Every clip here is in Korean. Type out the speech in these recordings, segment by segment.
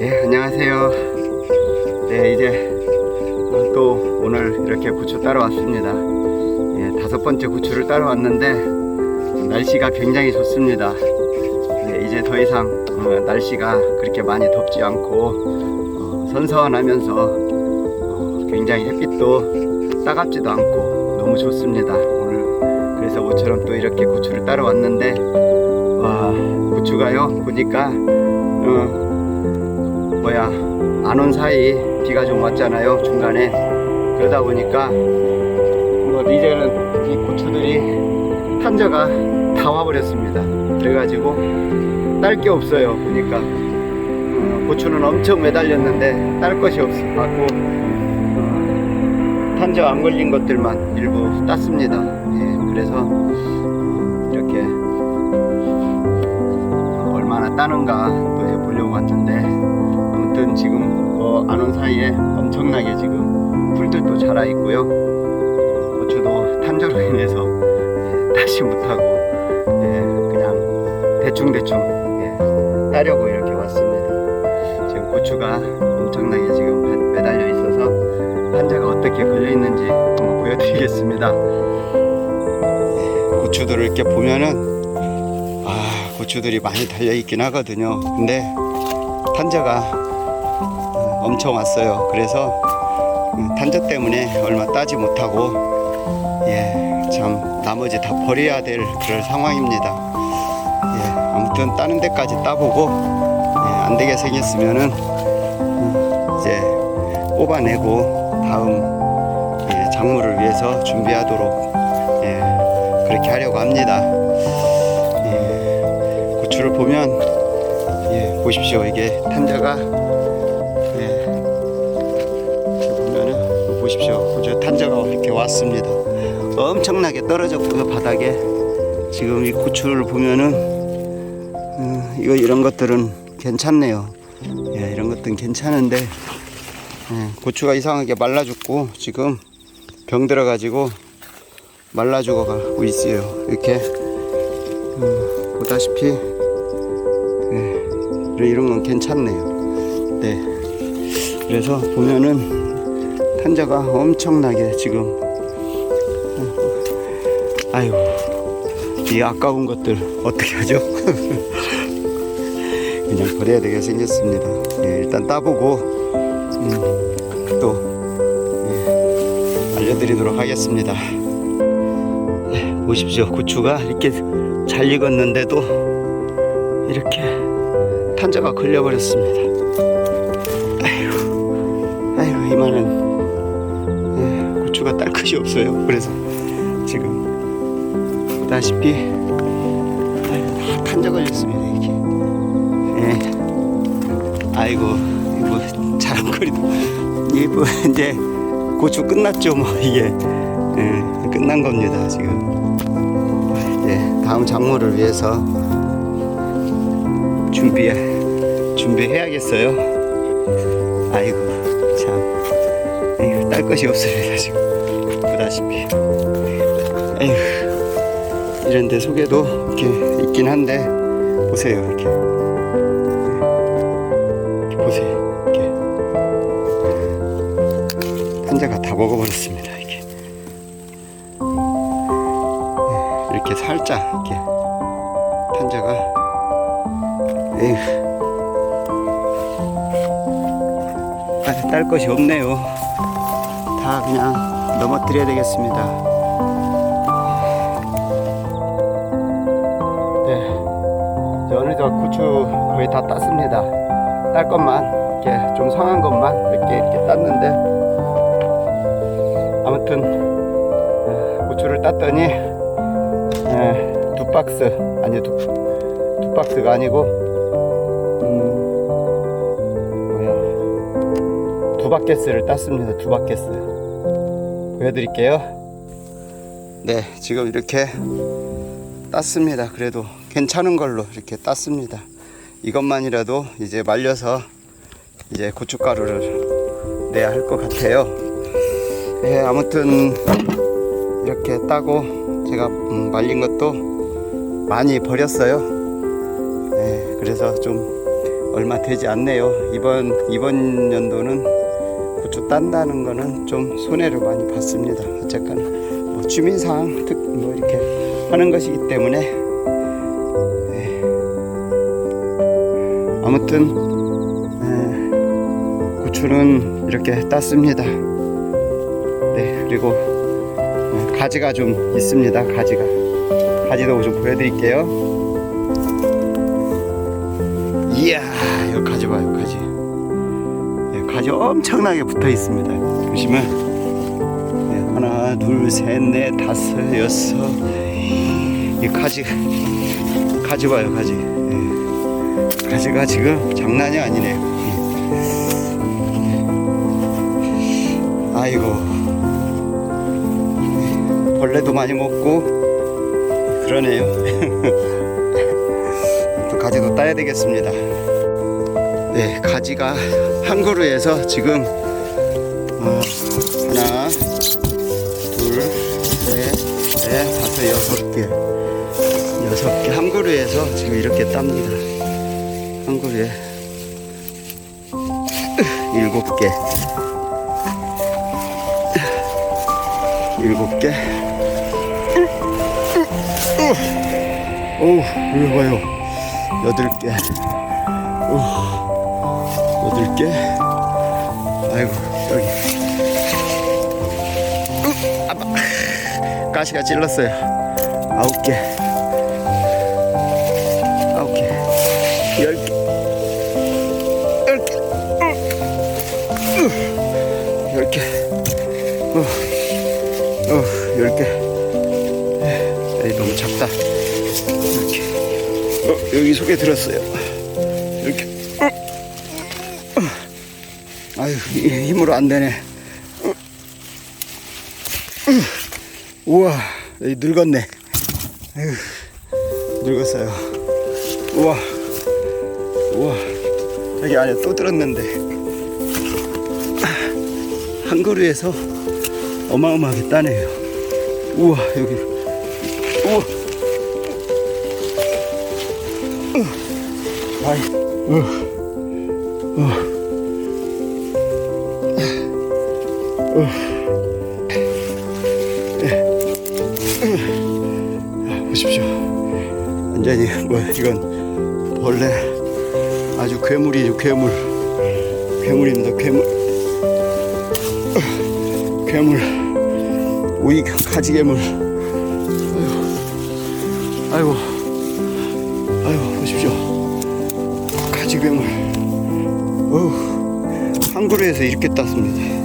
예, 안녕하세요. 네, 이제 어, 또 오늘 이렇게 고추 따러 왔습니다. 예, 다섯 번째 고추를 따러 왔는데 날씨가 굉장히 좋습니다. 네, 이제 더 이상 어, 날씨가 그렇게 많이 덥지 않고 어, 선선하면서 어, 굉장히 햇빛도 따갑지도 않고 너무 좋습니다. 오늘 그래서 모처럼 또 이렇게 고추를 따러 왔는데 와 고추가요 보니까 어, 뭐야. 안 온 사이 비가 좀 왔잖아요 중간에. 그러다 보니까 뭐 이제는 이 고추들이 탄저가 다 와버렸습니다. 그래가지고 딸 게 없어요 보니까. 어, 고추는 엄청 매달렸는데 딸 것이 없어 갖고 어, 탄저 안 걸린 것들만 일부 땄습니다. 예, 그래서 이렇게 얼마나 따는가 또 해보려고 왔는데 아무튼 지금 뭐안온 사이에 엄청나게 지금 풀들도 자라 있고요. 고추도 탄저로 인해서 예, 따지 못하고 예, 그냥 대충 대충 예, 따려고 이렇게 왔습니다. 지금 고추가 엄청나게 지금 매- 매달려 있어서 탄저가 어떻게 걸려 있는지 한번 보여드리겠습니다. 고추들을 이렇게 보면은 아 고추들이 많이 달려 있긴 하거든요. 근데 탄저가 어, 엄청 왔어요. 그래서 음, 탄저 때문에 얼마 따지 못하고 예 참 나머지 다 버려야 될 그럴 상황입니다. 예 아무튼 따는 데까지 따보고 예, 안 되게 생겼으면은 음, 이제 뽑아내고 다음 예, 작물을 위해서 준비하도록 예, 그렇게 하려고 합니다. 예, 고추를 보면 예, 보십시오. 이게 탄저가 보십시오 고추 탄저가 이렇게 왔습니다. 엄청나게 떨어졌고요 바닥에 지금 이 고추를 보면은 음, 이거 이런 것들은 괜찮네요. 예, 이런 것들은 괜찮은데 예, 고추가 이상하게 말라 죽고 지금 병 들어가지고 말라 죽어가고 있어요. 이렇게 음, 보다시피 예, 이런 건 괜찮네요. 네. 그래서 보면은 탄저가 엄청나게 지금 어, 아유 이 아까운 것들 어떻게 하죠? 그냥 버려야 되게 생겼습니다. 예, 일단 따보고 음, 또 예, 알려드리도록 하겠습니다. 네, 보십시오. 고추가 이렇게 잘 익었는데도 이렇게 탄저가 걸려버렸습니다. 것이 없어요. 그래서 지금 보다시피 다 탄저 걸렸습니다. 이게. 예. 아이고 이거 자랑거리도 이뭐 이제 고추 끝났죠 뭐 이게 예, 끝난 겁니다 지금 네, 다음 작물을 위해서 준비해 준비해야겠어요 아이고 참 딸 것이 없습니다 지금 보다시피 아이고 이런 데 속에도 이렇게 있긴 한데 보세요 이렇게. 이렇게 보세요 이렇게. 탄자가 다 먹어버렸습니다 이렇게. 네, 이렇게 살짝 이렇게 탄자가. 에휴. 딸, 딸 것이 없네요. 다 그냥 넘어뜨려야 되겠습니다. 네. 어느덧 고추 거의 다 땄습니다. 딸 것만 이렇게 좀 상한 것만 몇 개 이렇게 땄는데. 아무튼 에, 고추를 땄더니 에, 두 박스 아니 두, 두 박스가 아니고 음, 뭐야. 두 바켓스를 땄습니다. 두 바켓스 보여드릴게요 네 지금 이렇게 땄습니다 그래도 괜찮은 걸로 이렇게 땄습니다 이것만이라도 이제 말려서 이제 고춧가루를 내야 할 것 같아요. 예, 아무튼 이렇게 따고 제가 음, 말린 것도 많이 버렸어요. 예, 그래서 좀 얼마 되지 않네요. 이번 이번 연도는 고추 딴다는 거는 좀 손해를 많이 봤습니다. 어쨌건 뭐 주민상 특뭐 이렇게 하는 것이기 때문에 네. 아무튼 네, 고추는 이렇게 땄습니다. 네 그리고 네, 가지가 좀 있습니다. 가지가 가지도 좀 보여드릴게요. 이야 여기 가지 봐요 가지. 네, 가지 엄청나게 붙어 있습니다. 보시면 네, 하나, 둘, 셋, 넷, 다섯, 여섯. 이 가지, 가지 봐요, 가지. 예. 가지가 지금 장난이 아니네요. 예. 아이고. 벌레도 많이 먹고, 그러네요. 또 가지도 따야 되겠습니다. 네, 가지가 한 그루에서 지금 어, 하나, 둘, 셋, 넷, 다섯, 여섯 개. 여섯 개. 한 그루에서 지금 이렇게 땁니다. 한 그루에 일곱 개. 일곱 개. 오, 이거 봐요. 여덟 개. 오, 개. 아이고, 여기. 으, 아빠. 가시가 찔렀어요. 아홉 개. 아홉 개. 열 개. 열 개. 열 개. 어, 어, 열 개. 에이, 너무 작다. 이렇게. 어, 여기 속에 들었어요. 힘으로 안 되네. 우와, 늙었네. 늙었어요. 우와, 우와, 여기 안에 또 들었는데. 한 그루에서 어마어마하게 따네요. 우와, 여기. 우와. 어. 아이, 어. 어. 보십시오. 완전히 뭐 이건 벌레 아주 괴물이죠 괴물. 괴물입니다. 괴물. 어, 괴물. 오이 가지 괴물. 아이고. 아이고 보십시오. 가지 괴물. 어우 한 그루에서 이렇게 땄습니다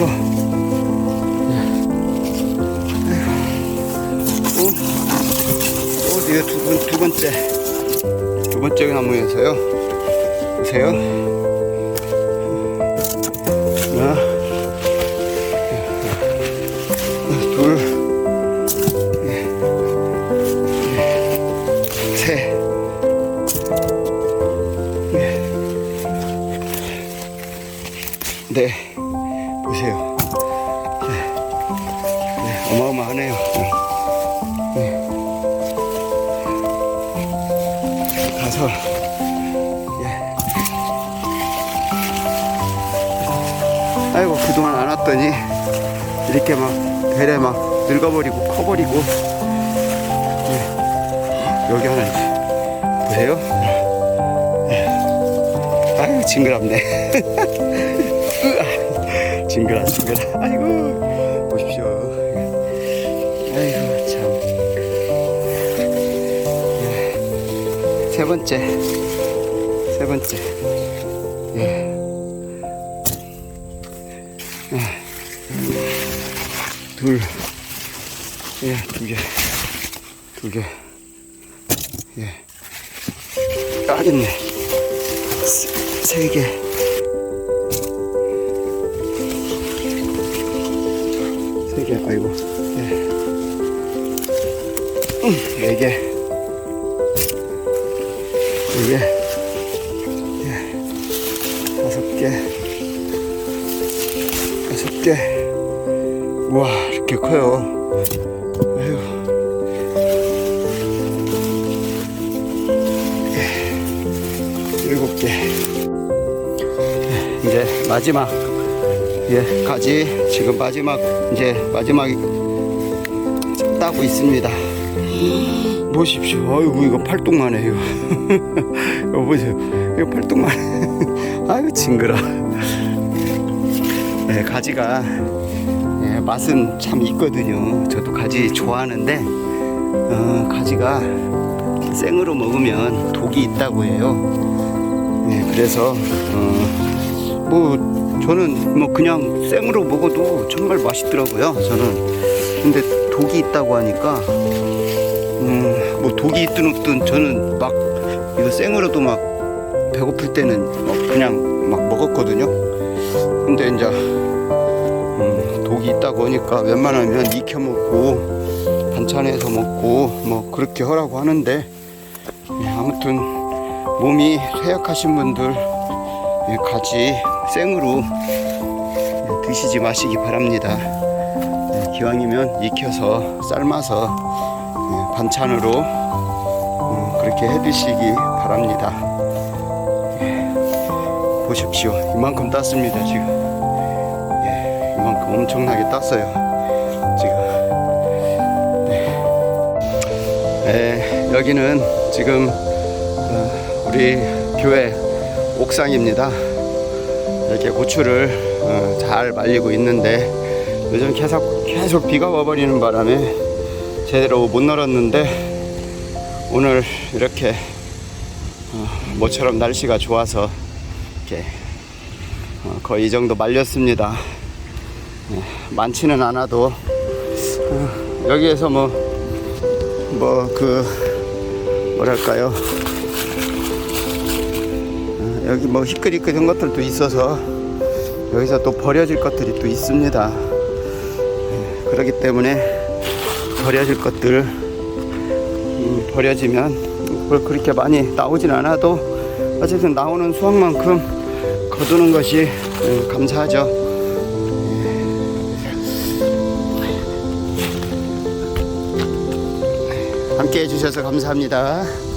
또 어디가 두, 번, 두 번째. 두 번째 나무에서요. 보세요. 하나. 둘. 셋, 네, 보세요. 네, 네 어마어마하네요. 네. 가서, 예. 아이고, 그동안 안 왔더니, 이렇게 막, 배래 막 늙어버리고, 커버리고, 예. 여기 하나, 있- 보세요. 예. 아유, 징그럽네. 징그라 징그라 아이고 보십시오 아이고 참 예. 세 번째 세 번째 예. 예. 둘 예, 두 개. 두 개. 예. 딱 있네. 세, 세 개. 세 개, 아이고. 예. 음, 네 개. 네 개. 예. 다섯 개. 다섯 개. 우와, 이렇게 커요. 아유. 일곱 개. 이제 마지막 예 가지 지금 마지막 이제 마지막 따고 있습니다. 보십시오. 아이고 이거 팔뚝만 해요. 이거 보세요. 이거 팔뚝만. 아이고 징그러. 네, 가지가 예, 맛은 참 있거든요. 저도 가지 좋아하는데 어, 가지가 생으로 먹으면 독이 있다고 해요. 네, 그래서 어, 뭐 저는 뭐 그냥 생으로 먹어도 정말 맛있더라고요. 저는 근데 독이 있다고 하니까 음, 뭐 독이 있든 없든 저는 막 이거 생으로도 막 배고플 때는 막 그냥 막 먹었거든요. 근데 이제 음, 독이 있다고 하니까 웬만하면 익혀 먹고 반찬해서 먹고 뭐 그렇게 하라고 하는데 예, 아무튼 몸이 쇠약하신 분들 예, 가지 생으로 예, 드시지 마시기 바랍니다. 예, 기왕이면 익혀서 삶아서 예, 반찬으로 음, 그렇게 해 드시기 바랍니다. 예, 보십시오. 이만큼 땄습니다, 지금. 예, 이만큼 엄청나게 땄어요. 지금. 네. 네, 여기는 지금 어, 우리 교회 옥상입니다. 이렇게 고추를 어, 잘 말리고 있는데 요즘 계속 계속 비가 와버리는 바람에 제대로 못 널었는데 오늘 이렇게 어, 모처럼 날씨가 좋아서 이렇게 어, 거의 이 정도 말렸습니다. 네, 많지는 않아도 어, 여기에서 뭐 뭐 그 뭐랄까요 어, 여기 뭐 희끗희끗한 것들도 있어서 여기서 또 버려질 것들이 또 있습니다. 예, 그렇기 때문에 버려질 것들 음, 버려지면 뭐 그렇게 많이 나오진 않아도 어쨌든 나오는 수확만큼 거두는 것이 음, 감사하죠. 함께 해주셔서 감사합니다.